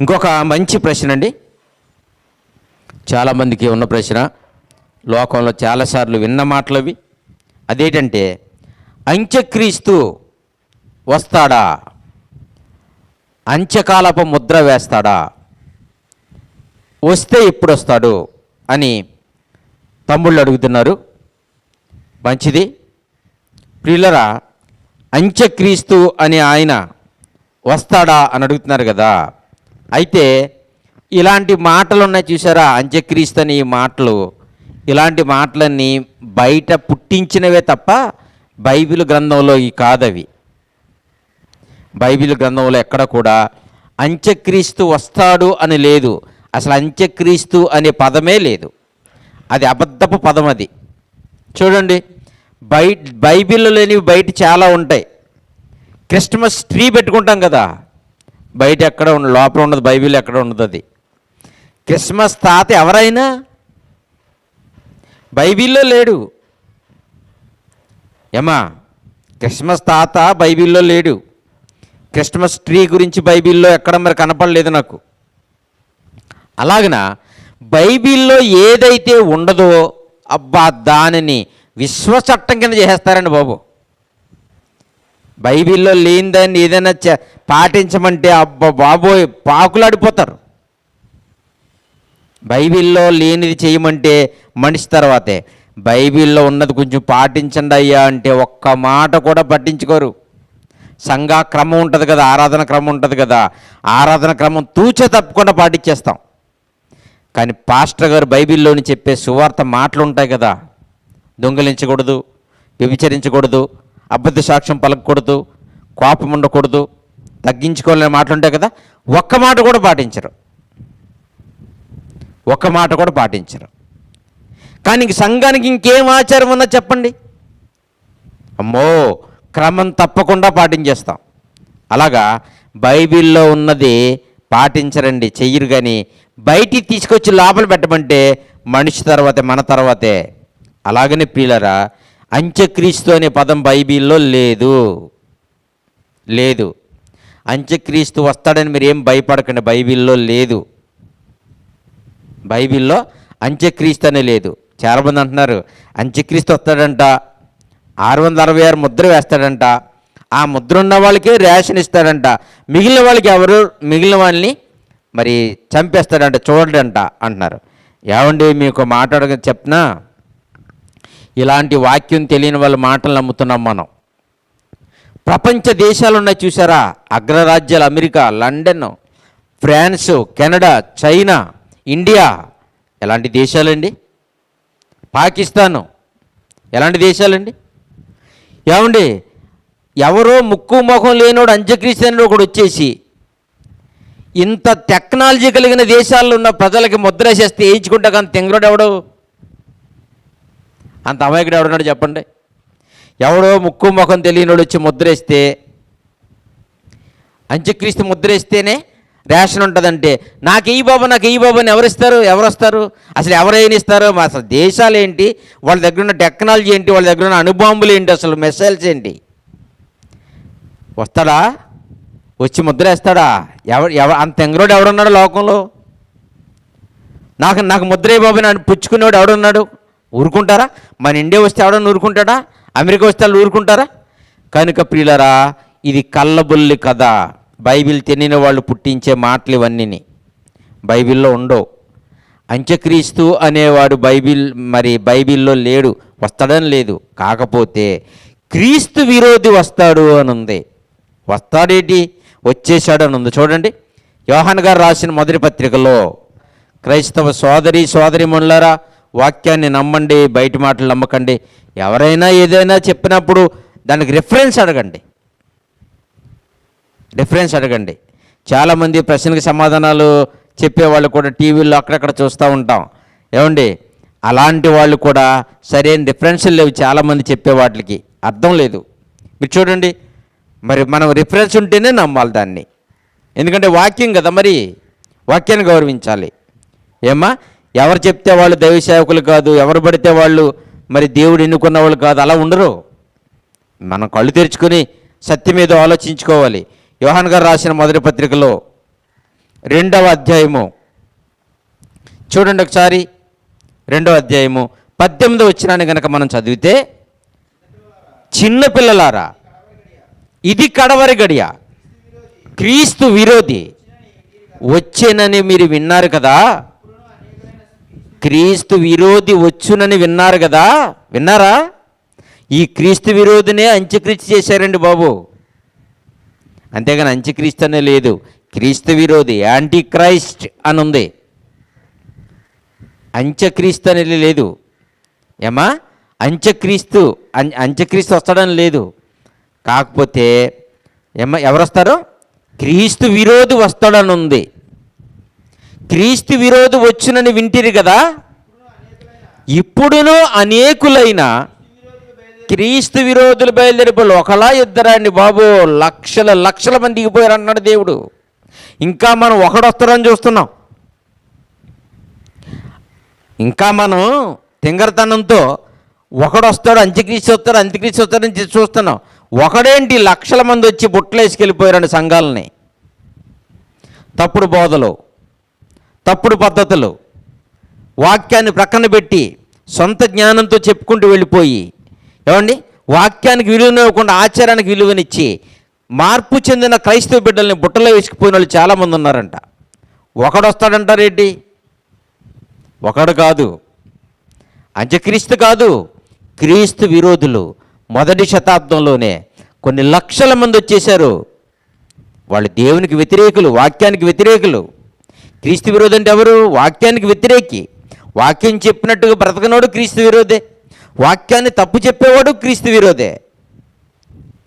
ఇంకొక మంచి ప్రశ్న అండి. చాలామందికి ఉన్న ప్రశ్న. లోకంలో చాలాసార్లు విన్న మాటలు అవి అదేంటంటే అంత్యక్రీస్తు వస్తాడా? అంత్యకాలపు ముద్ర వేస్తాడా? వస్తే ఎప్పుడు వస్తాడు అని తమ్ముళ్ళు అడుగుతున్నారు. మంచిది. ప్రియులరా అంత్యక్రీస్తు అని ఆయన వస్తాడా అని అడుగుతున్నారు కదా. అయితే ఇలాంటి మాటలు ఉన్నాయి చూసారా అంత్యక్రీస్తుని ఈ మాటలు. ఇలాంటి మాటలన్నీ బయట పుట్టించినవే తప్ప బైబిల్ గ్రంథంలో ఈ కాదవి. బైబిల్ గ్రంథంలో ఎక్కడ కూడా అంత్యక్రీస్తు వస్తాడు అని లేదు. అసలు అంత్యక్రీస్తు అనే పదమే లేదు. అది అబద్ధపు పదం అది. చూడండి బై బైబిల్లో లేనివి బయట చాలా ఉంటాయి. క్రిస్మస్ ట్రీ పెట్టుకుంటాం కదా. బయట ఎక్కడ ఉండదు లోపల ఉండదు బైబిల్ ఎక్కడ ఉండదు అది. క్రిస్మస్ తాత ఎవరైనా బైబిల్లో లేడు. ఏమా? క్రిస్మస్ తాత బైబిల్లో లేడు. క్రిస్మస్ ట్రీ గురించి బైబిల్లో ఎక్కడ మరి కనపడలేదు నాకు. అలాగన? బైబిల్లో ఏదైతే ఉండదో అబ్బా దానిని విశ్వచట్టం కింద చేసేస్తారండి బాబు. బైబిల్లో లేనిదాన్ని ఏదైనా పాటించమంటే అబ్బా బాబోయ్ పాకులాడిపోతారు. బైబిల్లో లేనిది చేయమంటే మనిషి తర్వాతే. బైబిల్లో ఉన్నది కొంచెం పాటించండి అయ్యా అంటే ఒక్క మాట కూడా పట్టించుకోరు. సంఘ క్రమం ఉంటుంది కదా ఆరాధన క్రమం ఉంటుంది కదా ఆరాధన క్రమం తూచే తప్పకుండా పాటించేస్తాం కానీ పాస్టర్ గారు బైబిల్లోని చెప్పే సువార్త మాటలు ఉంటాయి కదా దొంగిలించకూడదు వ్యభిచరించకూడదు అబద్ధ సాక్ష్యం పలకకూడదు కోపం ఉండకూడదు తగ్గించుకోలేని మాటలు ఉంటాయి కదా ఒక్క మాట కూడా పాటించరు. ఒక్క మాట కూడా పాటించరు. కానీ సంఘానికి ఇంకేం ఆచారం ఉందో చెప్పండి. అమ్మో క్రమం తప్పకుండా పాటించేస్తాం. అలాగా బైబిల్లో ఉన్నది పాటించరండి చెయ్యరు కానీ బయటికి తీసుకొచ్చి లోపల పెట్టమంటే మనిషి తర్వాతే మన తర్వాతే. అలాగనే ప్రియులరా అంత్యక్రీస్తు అనే పదం బైబిల్లో లేదు. లేదు. అంత్యక్రీస్తు వస్తాడని మీరు ఏం భయపడకండి బైబిల్లో లేదు. బైబిల్లో అంత్యక్రీస్తు అనే లేదు. చాలామంది అంటున్నారు అంత్యక్రీస్తు వస్తాడంట ఆరు వందల అరవై ఆరు ముద్ర వేస్తాడంట ఆ ముద్ర ఉన్న వాళ్ళకే రేషన్ ఇస్తాడంట మిగిలిన వాళ్ళకి ఎవరు మిగిలిన వాళ్ళని మరి చంపేస్తాడంట చూడడంట అంటున్నారు. ఏమండి మీకు మాట్లాడక చెప్పినా ఇలాంటి వాక్యం తెలియని వాళ్ళ మాటలు నమ్ముతున్నాం మనం. ప్రపంచ దేశాలు ఉన్నాయి చూసారా? అగ్రరాజ్యాలు America London France Canada China India. ఎలాంటి దేశాలండి? పాకిస్తాను. ఎలాంటి దేశాలండి? ఏమండి? ఎవరో ముక్కు ముఖం లేనోడు అంజక్రీస్తాను ఒకడు వచ్చేసి ఇంత టెక్నాలజీ కలిగిన దేశాల్లో ఉన్న ప్రజలకి ముద్ర వేసేస్తే వేయించుకుంటా కానీ తింగరుడు ఎవడు? అంత అమాయకుడు ఎవడున్నాడు చెప్పండి? ఎవడో ముక్కు ముఖం తెలియనోడు వచ్చి ముద్రేస్తే అంత్యక్రీస్తు ముద్రేస్తేనే రేషన్ ఉంటుందంటే నాకు ఈ బాబు నాకు ఈ బాబు అని ఎవరు ఇస్తారు ఎవరు వస్తారు అసలు ఎవరైనా ఇస్తారు? మా అసలు దేశాలు ఏంటి వాళ్ళ దగ్గర ఉన్న టెక్నాలజీ ఏంటి? వాళ్ళ దగ్గర ఉన్న అణుబాంబులు ఏంటి? అసలు మిసైల్స్ ఏంటి? వస్తాడా? వచ్చి ముద్రేస్తాడా? ఎవరు ఎవ అంత ఎంగరోడు ఎవడున్నాడు లోకంలో? నాకు నాకు ముద్రే బాబు అని పుచ్చుకునేవాడు ఎవడున్నాడు? ఊరుకుంటారా? మన ఇండియా వస్తే ఎవడన్నా ఊరుకుంటాడా? అమెరికా వస్తే వాళ్ళు ఊరుకుంటారా? కనుక ప్రియులరా ఇది కళ్ళబుల్లి కథ. బైబిల్ తెలియని వాళ్ళు పుట్టించే మాటలు ఇవన్నీ. బైబిల్లో ఉండవు. అంత్యక్రీస్తు అనేవాడు బైబిల్ మరి బైబిల్లో లేడు వస్తాడని లేదు. కాకపోతే క్రీస్తు విరోధి వస్తాడు అని ఉంది వస్తాడేటి? వచ్చేసాడు అని ఉంది చూడండి యోహాన్ గారు రాసిన మొదటి పత్రికలో క్రైస్తవ సోదరి సోదరి మండలారా వాక్యాన్ని నమ్మండి బయట మాటలు నమ్మకండి. ఎవరైనా ఏదైనా చెప్పినప్పుడు దానికి రిఫరెన్స్ అడగండి. రిఫరెన్స్ అడగండి. చాలామంది ప్రశ్నకి సమాధానాలు చెప్పేవాళ్ళు కూడా టీవీల్లో అక్కడక్కడ చూస్తూ ఉంటాం. ఏమండి? అలాంటి వాళ్ళు కూడా సరైన రిఫరెన్స్లు లేవు చాలామంది చెప్పే వాటికి. అర్థం లేదు. మీరు చూడండి. మరి మనం రిఫరెన్స్ ఉంటేనే నమ్మాలి దాన్ని. ఎందుకంటే వాక్యం కదా మరి. వాక్యాన్ని గౌరవించాలి. ఏమ్మా? ఎవరు చెప్తే వాళ్ళు దైవ సేవకులు కాదు ఎవరు పడితే వాళ్ళు మరి దేవుడు ఎన్నుకున్న వాళ్ళు కాదు అలా ఉండరు. మనం కళ్ళు తెరుచుకొని సత్యం మీద ఆలోచించుకోవాలి. యోహాన్ గారు రాసిన మొదటి పత్రికలో రెండవ అధ్యాయము. చూడండి ఒకసారి. రెండవ అధ్యాయము. పద్దెనిమిది వచ్చినాన్ని కనుక మనం చదివితే చిన్న పిల్లలారా ఇది కడవరి గడియ క్రీస్తు విరోధి వచ్చేనని మీరు విన్నారు కదా? క్రీస్తు విరోధి వచ్చునని విన్నారు కదా? విన్నారా? ఈ క్రీస్తు విరోధినే అంత్యక్రీస్తు చేశారండి బాబు. అంతేగాని అంత్యక్రీస్తు అనే లేదు. క్రీస్తు విరోధి యాంటీ క్రైస్ట్ అని ఉంది అంత్యక్రీస్తు అనేది లేదు. ఏమా? అంత్యక్రీస్తు అంత్యక్రీస్తు వస్తాడని లేదు. కాకపోతే ఏమ ఎవరు వస్తారు క్రీస్తు విరోధి వస్తాడని ఉంది క్రీస్తు విరోధి వచ్చునని వింటిరి కదా? ఇప్పుడును అనేకులైన క్రీస్తు విరోధులు బయలుదేరిపోయి ఒకలా ఇద్దరాన్ని బాబు. లక్షల లక్షల మంది దిగిపోయారు అన్నాడు దేవుడు. ఇంకా మనం ఒకడొస్తారని చూస్తున్నాం. ఇంకా మనం తింగరతనంతో ఒకడొస్తాడు అంత్యక్రీస్తు వస్తాడు అంత్యక్రీస్తు వస్తాడని చూస్తున్నాం. ఒకడేంటి? లక్షల మంది వచ్చి బుట్టలేసుకెళ్ళిపోయారండి సంఘాలని. తప్పుడు బోధలు. తప్పుడు పద్ధతులు వాక్యాన్ని ప్రక్కన పెట్టి సొంత జ్ఞానంతో చెప్పుకుంటూ వెళ్ళిపోయి ఏమండి? వాక్యానికి విలువనివ్వకుండా ఆచారానికి విలువనిచ్చి మార్పు చెందిన క్రైస్తవ బిడ్డల్ని బుట్టలో వేసుకుపోయిన వాళ్ళు చాలామంది ఉన్నారంట. ఒకడొస్తాడంటారేంటి ఒకడు కాదు. అంత్యక్రీస్తు కాదు. క్రీస్తు విరోధులు మొదటి శతాబ్దంలోనే కొన్ని లక్షల మంది వచ్చేశారు. వాళ్ళు దేవునికి వ్యతిరేకులు వాక్యానికి వ్యతిరేకులు. క్రీస్తు విరోధి అంటే ఎవరు? వాక్యానికి వ్యతిరేకి. వాక్యం చెప్పినట్టుగా బ్రతకనోడు క్రీస్తు విరోధే. వాక్యాన్ని తప్పు చెప్పేవాడు క్రీస్తు విరోధే.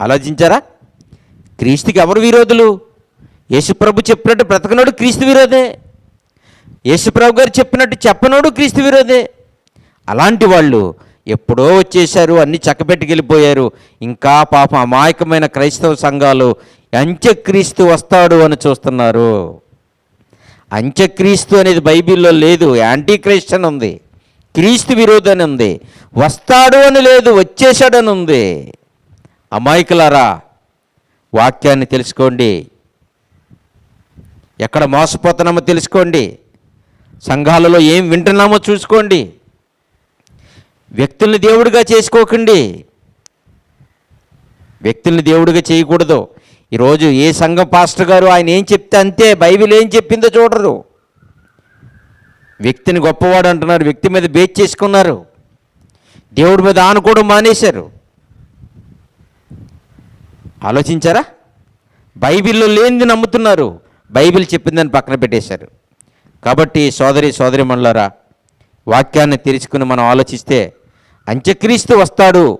ఆలోచించారా? క్రీస్తుకి ఎవరు విరోధులు? యేసుప్రభు చెప్పినట్టు బ్రతకనోడు క్రీస్తు విరోధే. యేసుప్రభు గారు చెప్పినట్టు చెప్పనోడు క్రీస్తు విరోధే. అలాంటి వాళ్ళు ఎప్పుడో వచ్చేసారు అన్ని చక్కబెట్టుకెళ్ళిపోయారు. ఇంకా పాప అమాయకమైన క్రైస్తవ సంఘాలు అంత్యక్రీస్తు వస్తాడు అని చూస్తున్నారు. అంత్యక్రీస్తు అనేది బైబిల్లో లేదు యాంటీ క్రైస్ట్ అని ఉంది క్రీస్తు విరోధి అని ఉంది వస్తాడు అని లేదు వచ్చేసాడని ఉంది. అమాయకులారా వాక్యాన్ని తెలుసుకోండి. ఎక్కడ మోసపోతున్నామో తెలుసుకోండి. సంఘాలలో ఏం వింటున్నామో చూసుకోండి. వ్యక్తుల్ని దేవుడిగా చేసుకోకండి. వ్యక్తుల్ని దేవుడిగా చేయకూడదు. ఈరోజు ఏ సంఘం పాస్టర్ గారు ఆయన ఏం చెప్తే అంతే బైబిల్ ఏం చెప్పిందో చూడరు. వ్యక్తిని గొప్పవాడు అంటున్నారు వ్యక్తి మీద బేచ్ చేసుకున్నారు. దేవుడి మీద ఆనుకోవడం మానేశారు. ఆలోచించారా? బైబిల్లో లేనిది నమ్ముతున్నారు. బైబిల్ చెప్పిందని పక్కన పెట్టేశారు. కాబట్టి సోదరి సోదరి మండలారా వాక్యాన్ని తెరుచుకుని మనం ఆలోచిస్తే అంత్యక్రీస్తు వస్తాడు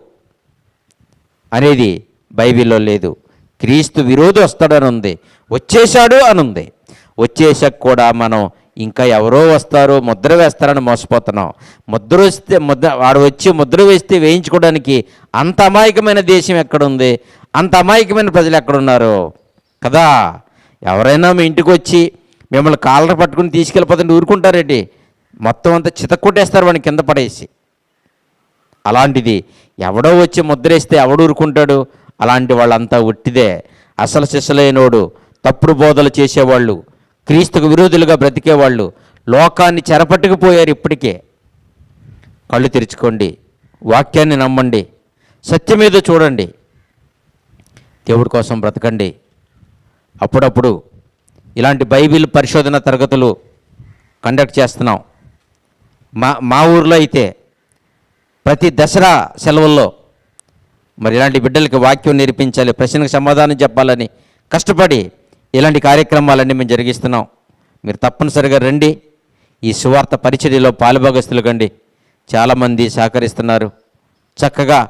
అనేది బైబిల్లో లేదు. క్రీస్తు విరోధి వస్తాడని ఉంది వచ్చేశాడు అని ఉంది వచ్చేసాక కూడా మనం ఇంకా ఎవరో వస్తారు ముద్ర వేస్తారని మోసపోతున్నాం. ముద్ర వస్తే ముద్ర వాడు వచ్చి ముద్ర వేస్తే వేయించుకోవడానికి అంత అమాయకమైన దేశం ఎక్కడుంది? అంత అమాయకమైన ప్రజలు ఎక్కడున్నారు? కదా? ఎవరైనా మీ ఇంటికి వచ్చి మిమ్మల్ని కాలర పట్టుకుని తీసుకెళ్ళిపోతుంటే ఊరుకుంటారేంటి? మొత్తం అంతా చితక్కొట్టేస్తారు వాడిని కింద పడేసి. అలాంటిది ఎవడో వచ్చి ముద్రేస్తే ఎవడు ఊరుకుంటాడు? అలాంటి వాళ్ళంతా ఉట్టిదే. అసలు శిశలైనోడు తప్పుడు బోధలు చేసేవాళ్ళు క్రీస్తుకు విరోధులుగా బ్రతికేవాళ్ళు లోకాన్ని చెరపట్టుకుపోయారు ఇప్పటికే. కళ్ళు తెరుచుకోండి వాక్యాన్ని నమ్మండి సత్యం మీద చూడండి. దేవుడి కోసం బ్రతకండి. అప్పుడప్పుడు ఇలాంటి బైబిల్ పరిశోధన తరగతులు కండక్ట్ చేస్తున్నాం. మా మా ఊర్లో అయితే ప్రతి దసరా సెలవుల్లో మరి ఇలాంటి బిడ్డలకి వాక్యం నేర్పించాలి ప్రశ్నకు సమాధానం చెప్పాలని కష్టపడి ఇలాంటి కార్యక్రమాలన్నీ మేము జరిగిస్తున్నాం. మీరు తప్పనిసరిగా రండి. ఈ సువార్త పరిచర్యలో పాలుభాగస్తులు కండి. చాలామంది సహకరిస్తున్నారు. చక్కగా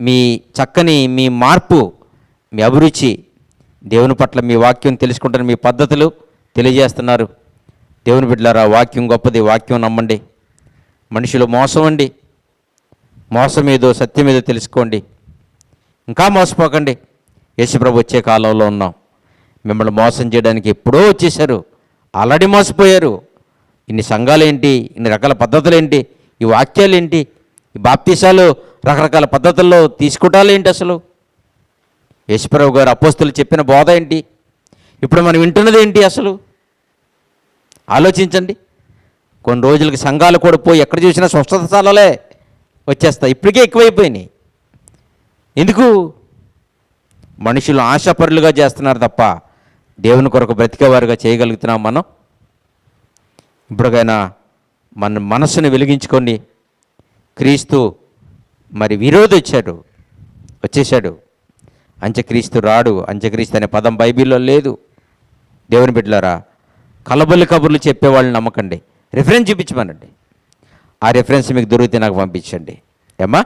మీ చక్కని మీ మార్పు మీ అభిరుచి దేవుని పట్ల మీ వాక్యం తెలుసుకుంటున్న మీ పద్ధతులు తెలియజేస్తున్నారు. దేవుని బిడ్డలారా వాక్యం గొప్పది వాక్యం నమ్మండి. మనుషులు మోసం అండి మోసం ఏదో సత్యం ఏదో తెలుసుకోండి. ఇంకా మోసపోకండి. యేసుప్రభు వచ్చే కాలంలో ఉన్నాం. మిమ్మల్ని మోసం చేయడానికి ఎప్పుడో వచ్చేసారు ఆల్రెడీ మోసపోయారు. ఇన్ని సంఘాలు ఏంటి ఇన్ని రకాల పద్ధతులు ఏంటి ఈ వాక్యాలు ఏంటి ఈ బాప్తీసాలు రకరకాల పద్ధతుల్లో తీసుకుంటాలేంటి అసలు? యేసుప్రభు గారు అపోస్తులు చెప్పిన బోధ ఏంటి? ఇప్పుడు మనం వింటున్నది ఏంటి అసలు? ఆలోచించండి. కొన్ని రోజులకి సంఘాలు కూడా పోయి ఎక్కడ చూసినా స్వస్థత చాలలే వచ్చేస్తాయి. ఇప్పటికే ఎక్కువైపోయినాయి. ఎందుకు? మనుషులు ఆశాపరులుగా చేస్తున్నారు తప్ప దేవుని కొరకు బ్రతికేవారుగా చేయగలుగుతున్నాం మనం? ఇప్పుడుకైనా మన మనస్సును వెలిగించుకొని క్రీస్తు మరి విరోధి వచ్చాడు వచ్చేశాడు. అంత్యక్రీస్తు రాడు అంత్యక్రీస్తు అనే పదం బైబిల్లో లేదు. దేవుని బిడ్డలారా కలబొల్లి కబుర్లు చెప్పేవాళ్ళని నమ్మకండి. రిఫరెన్స్ చూపించమనండి. ఆ రిఫరెన్స్ మీకు దొరికితే నాకు పంపించండి. ఏమ్మా?